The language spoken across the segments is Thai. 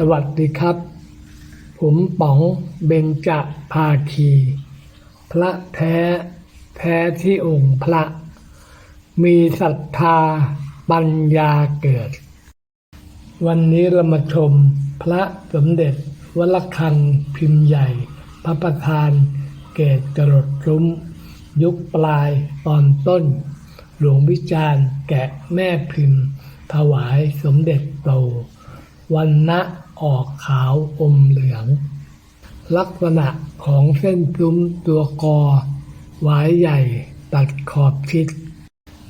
สวัสดีครับ ผมป๋องเบญจภาคี พระแท้ แท้ที่องค์พระ มีศรัทธาปัญญาเกิด วันนี้เรามาชมพระสมเด็จวัดระฆังพิมพ์ใหญ่ พระประธานเกตจรดซุ้ม ยุคปลายตอนต้น หลวงวิจารณ์แกะแม่พิมพ์ ถวายสมเด็จโต วันนะออกขาวอมเหลือง ลักษณะของเส้นซุ้มตัวกอหวายใหญ่ตัดขอบชิด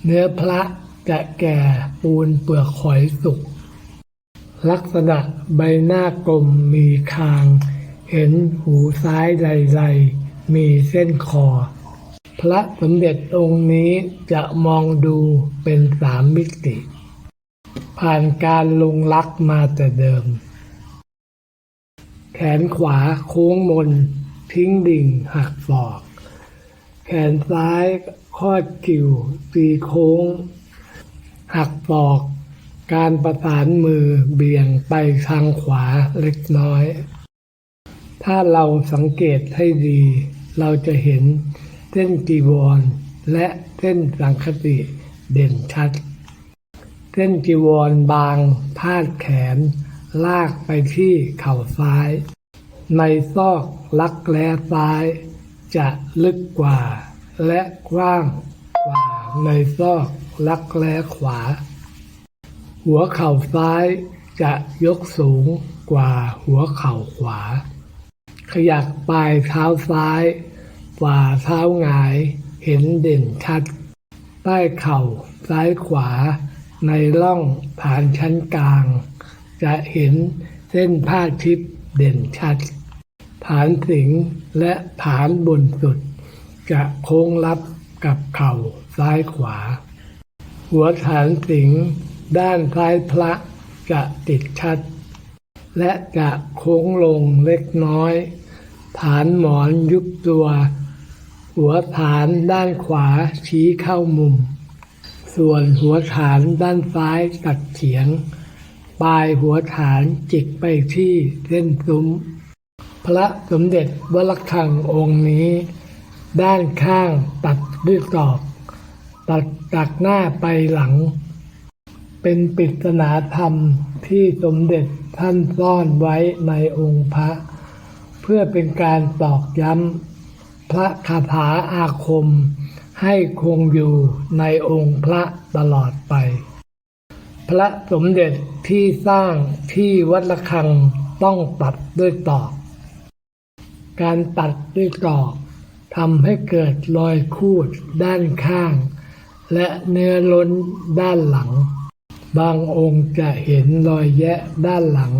เนื้อพระจะแก่ปูนเปลือกหอยสุก ลักษณะใบหน้ากลมมีคาง เห็นหูซ้ายใดๆมีเส้นคอ พระสมเด็จองค์นี้จะมองดูเป็นสามมิติ ผ่านการลงลักมาแต่เดิม แขนขวาโค้งมน ทิ้งดิ่งหักศอก แขนซ้ายคอดกิ่วตีโค้ง หักศอก การประสานมือเบี่ยงไปทางขวาเล็กน้อย ถ้าเราสังเกตให้ดี เราจะเห็นเส้นจีวรและเส้นสังคติเด่นชัด เส้นจีวรบาง พาดแขน ลากไปที่เข่าซ้าย ในซอกลักแร้ซ้าย จะลึกกว่า และกว้างกว่าในซอกลักแร้ขวา หัวเข่าซ้ายจะยกสูงกว่าหัวเข่าขวา ขยักปลายเท้าซ้ายฝ่าเท้าหงายเห็นเด่นชัด ใต้เข่าซ้ายขวา ในร่องฐานชั้นกลาง จะเห็นเส้นผ้าทิพย์เด่นชัด ฐานสิงและฐานบนสุด จะโค้งลับกับเข่าซ้ายขวา หัวฐานสิงด้านซ้ายพระจะติดชัด และจะโค้งลงเล็กน้อย ฐานหมอนยุบตัว หัวฐานด้านขวาชี้เข้ามุม ส่วนหัวฐานด้านซ้ายตัดเฉียง ปลายหัวฐานจิกไปที่เส้นซุ้ม พระสมเด็จวระฆังองค์นี้ ด้านข้างตัดด้วยตอก ตัดจากหน้าไปหลัง เป็นปริศนาธรรมที่สมเด็จท่านซ่อนไว้ในองค์พระ เพื่อเป็นการตอกย้ำพระคาถาอาคม ให้คงอยู่ในองค์พระตลอดไป พระสมเด็จที่สร้างที่วัดระฆังต้องตัดด้วยตอก การตัดด้วยตอกทำให้เกิดรอยคูดด้านข้าง และเนื้อล้นด้านหลัง บางองค์จะเห็นรอยแยะด้านหลัง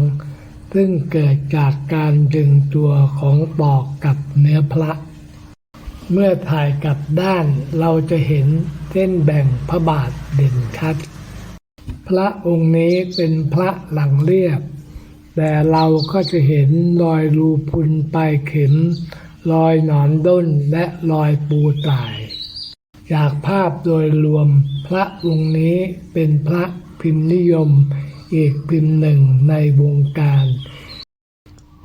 ซึ่งเกิดจากการดึงตัวของปอกกับเนื้อพระ เมื่อถ่ายกลับด้านเราจะเห็นเส้นแบ่งพระบาทเด่นชัด พระองค์นี้เป็นพระหลังเรียบ แต่เราก็จะเห็นรอยรูพุนปลายเข็ม รอยหนอนด้นและรอยปูตาย จากภาพโดยรวมพระองค์นี้เป็นพระพิมพ์นิยมอีกพิมพ์หนึ่งในวงการ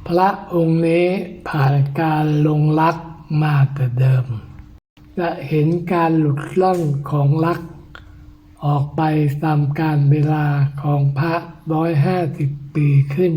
พระองค์นี้ผ่านการลงลัก มาแต่เดิม จะเห็นการหลุดล่อนของลัก ออกไปตามการเวลาของพระร้อยห้าสิบปีขึ้น